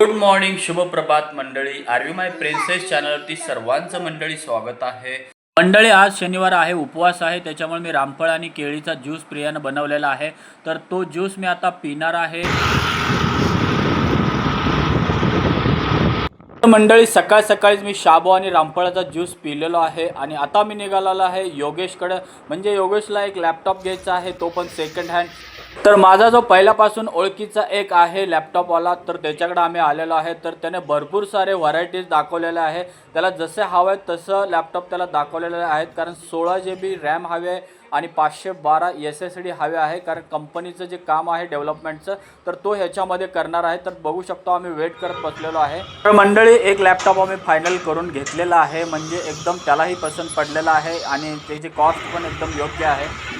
Good morning शुभ प्रभात मंडळी RV माय princess चॅनलवरती सर्वांचं मंडळी स्वागत आहे. मंडळी आज शनिवार आहे उपवास आहे त्याच्यामुळे मी रामफळ आणि केळीचा ज्यूस प्रियानं बनवलेला आहे. तर तो ज्यूस मी आता पिणार आहे. मंडळी सकाळ सकाळीच मी शाबू आणि रामफळाचा ज्यूस पिलेलो आहे आणि आता मी निघालेलो आहे योगेशकडं. म्हणजे योगेशला एक लॅपटॉप घ्यायचा आहे तो पण सेकंड हँड तर माझा जो पहिल्यापासून ओळखीचा एक आहे लॅपटॉपवाला तर त्याच्याकडे आम्ही आलेलो आहे. तर त्याने भरपूर सारे व्हरायटीज दाखवलेले आहे. त्याला जसे हवं आहे तसं लॅपटॉप त्याला दाखवलेले आहेत. कारण सोळा जी बी रॅम हवे आहे आणि पाचशे बारा एस एस डी हवे आहे. कारण कंपनीचं जे काम आहे डेव्हलपमेंटचं तर तो ह्याच्यामध्ये करणार आहे. तर बघू शकतो आम्ही वेट करत बसलेलो आहे. तर मंडळी एक लॅपटॉप आम्ही फायनल करून घेतलेला आहे. म्हणजे एकदम त्यालाही पसंत पडलेला आहे आणि त्याची कॉस्ट पण एकदम योग्य आहे.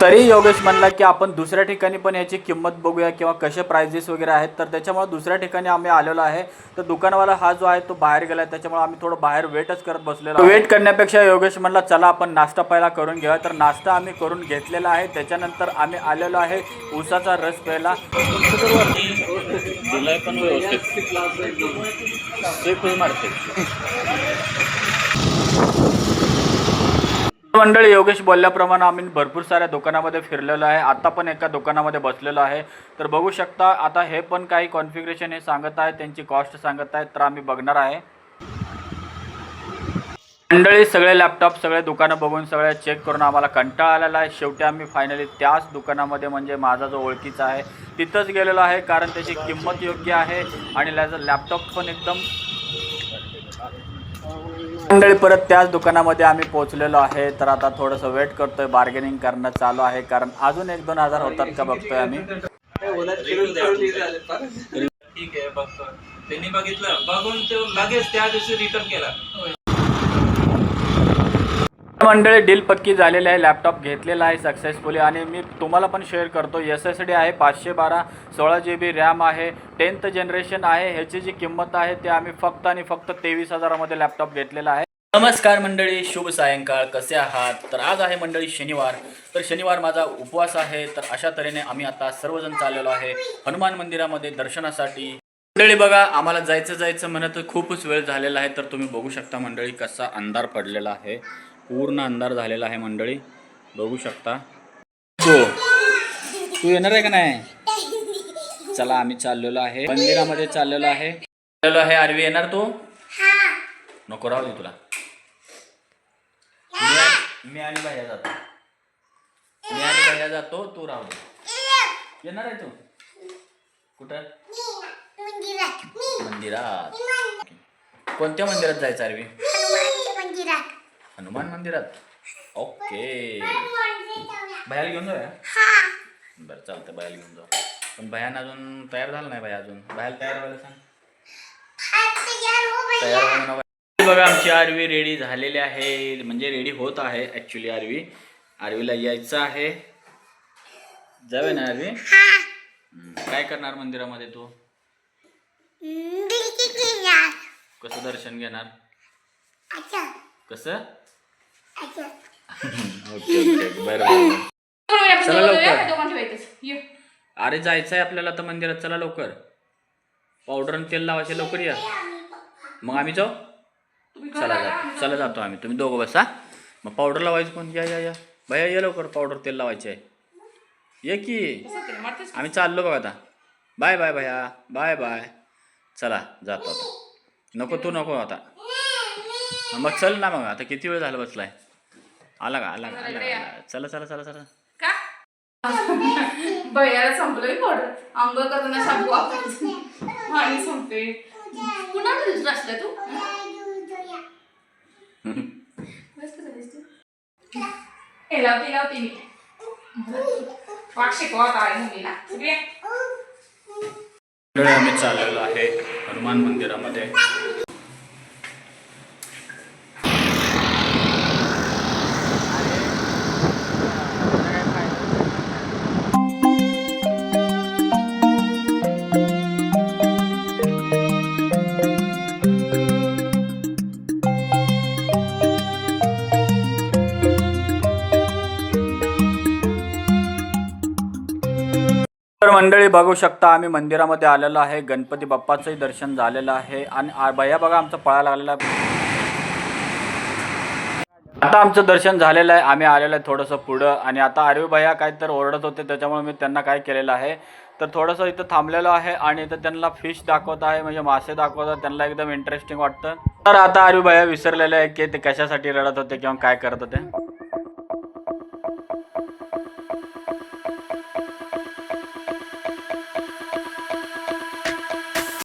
तरी योगेश म्हणला की आपण दुसऱ्या ठिकाणी पण याची किंमत बघूया किंवा कसे प्राइजेस वगैरे आहेत. तर त्याच्यामुळे दुसऱ्या ठिकाणी आम्ही आलेलो आहे. तर दुकानवाला हा जो आहे तो बाहेर गेला आहे त्याच्यामुळे आम्ही थोडं बाहेर वेटच करत बसलेलो वेट करण्यापेक्षा योगेश म्हणला चला आपण नाश्ता पहिला करून घेऊया. तर नाश्ता आम्ही करून घेतलेला आहे. त्याच्यानंतर आम्ही आलेलो आहे ऊसाचा रस प्यायला. पण मंडळी योगेश बोलल्याप्रमाणे आम्ही भरपूर साऱ्या दुकानामध्ये फिरलेलो आहे. आता पण एका दुकानामध्ये बसलेलो आहे. तर बघू शकता आता हे पण काही कॉन्फिगरेशन हे सांगत आहे त्यांची कॉस्ट सांगत आहे तर आम्ही बघणार आहे. मंडळी सगळे लॅपटॉप सगळे दुकानं बघून सगळे चेक करून आम्हाला कंटाळा आलेला आहे. शेवटी आम्ही फायनली त्याच दुकानामध्ये म्हणजे माझा जो ओळखीचा आहे तिथंच गेलेलो आहे. कारण त्याची किंमत योग्य आहे आणि लॅपटॉप पण एकदम मंडळी परत त्याच दुकानामध्ये आम्ही पोहोचलेलो आहे. तर आता थोडंसं वेट करतोय बार्गेनिंग करणं चालू आहे कारण अजून एक दोन हजार होतात का बघतोय आम्ही. ठीक आहे बघतो त्यांनी बघितलं बघून तो लगेच त्या दिवशी रिटर्न केला. मंडळी डील पक्की झालेली आहे लॅपटॉप घेतलेला आहे सक्सेसफुली आणि मी तुम्हाला पण शेअर करतो एस एस डी आहे पाचशे बारा सोळा जी बी रॅम आहे टेन्थ जनरेशन आहे ह्याची जी किंमत आहे ते आम्ही फक्त आणि फक्त तेवीस हजारामध्ये लॅपटॉप घेतलेला आहे. नमस्कार मंडळी शुभ सायंकाळ कसे आहात? तर आज आहे मंडळी शनिवार तर शनिवार माझा उपवास आहे तर अशा तऱ्हेने आम्ही आता सर्वजण चाललेलो आहे हनुमान मंदिरामध्ये दर्शनासाठी. मंडळी बघा आम्हाला जायचं जायचं म्हणत खूपच वेळ झालेला आहे तर तुम्ही बघू शकता मंडळी कसा अंधार पडलेला आहे. पूर्ण अंधार झालेला आहे मंडळी. बघू शकता. तू तू येणार आहे का नाही? चला आम्ही चाललेलो आहे. मंदिरामध्ये चाललेलो आहे. चाललेलो आहे. आरवी येणार तू? नको राहू दे तुला. मी आणि- मी आणि भैया जातो. मी आणि भैया जातो तू राहू दे. येणार आहे तू? कुठं? मंदिरात. कोणत्या मंदिरात जायचं आरवी? हनुमान मंदिरात. ओके. भयाला घेऊन जाऊया? बरं चालतं भयाला घेऊन जाऊ. पण भयान अजून तयार झालं नाही भया अजून. भयाला तयार व्हायला सांग. तयार व्हायला. बघा आमची आरवी रेडी झालेली आहे. म्हणजे रेडी होत आहे ॲक्च्युली आरवी आरवीला यायचं आहे. जाऊया ना आरवी काय करणार मंदिरामध्ये तू? कसं दर्शन घेणार? कसं? ओके ओके बरं बरं. चला लवकर. अरे जायचं आहे आपल्याला तर मंदिरात. चला लवकर. पावडर आणि तेल लावायचे लवकर या. मग आम्ही जाऊ? चला जातो चला जातो आम्ही. तुम्ही दोघं बसा मग पावडर लावायचं कोण? या या या. भैया ये लवकर. पावडर तेल लावायचे. आहे ये की. आम्ही चाललो बघ आता. बाय बाय भैया. Bye bye. चला जातो आता. नको तू नको आता. मग चल ना मग. आता किती वेळ झाला बसलाय? आला का? आला का? आला का, आला का? चला चला चला चला. भैयाला संपलं पावडर आंघोळ करताना शाबू वापरायचं आणि संपते. कुणाला दिवस असला तू? बस कसं दिसतो? हे लावते लावते मी. वाट शिकवत आहे मुलीला. सगळे मंडळी आम्ही चाललेलो आहे हनुमान मंदिरामध्ये मंडळी बघू शकता आम्ही मंदिरामध्ये आलेलो आहे. गणपती बाप्पाचंही दर्शन झालेलं आहे. आणि भैया बघा आमचं पळायला लागलेला आहे. आता आमचं दर्शन झालेलं आहे. आम्ही आलेलं आहे थोडंसं पुढं. आणि आता आरवी भैया काय तर ओरडत होते त्याच्यामुळे मी त्यांना काय केलेलं आहे. तर थोडंसं इथं थांबलेलो आहे आणि इथं त्यांना फिश दाखवत आहे म्हणजे मासे दाखवतात त्यांना एकदम इंटरेस्टिंग वाटतं. तर आता आरवी भैया विसरलेले आहे की ते कशासाठी रडत होते किंवा काय करत होते?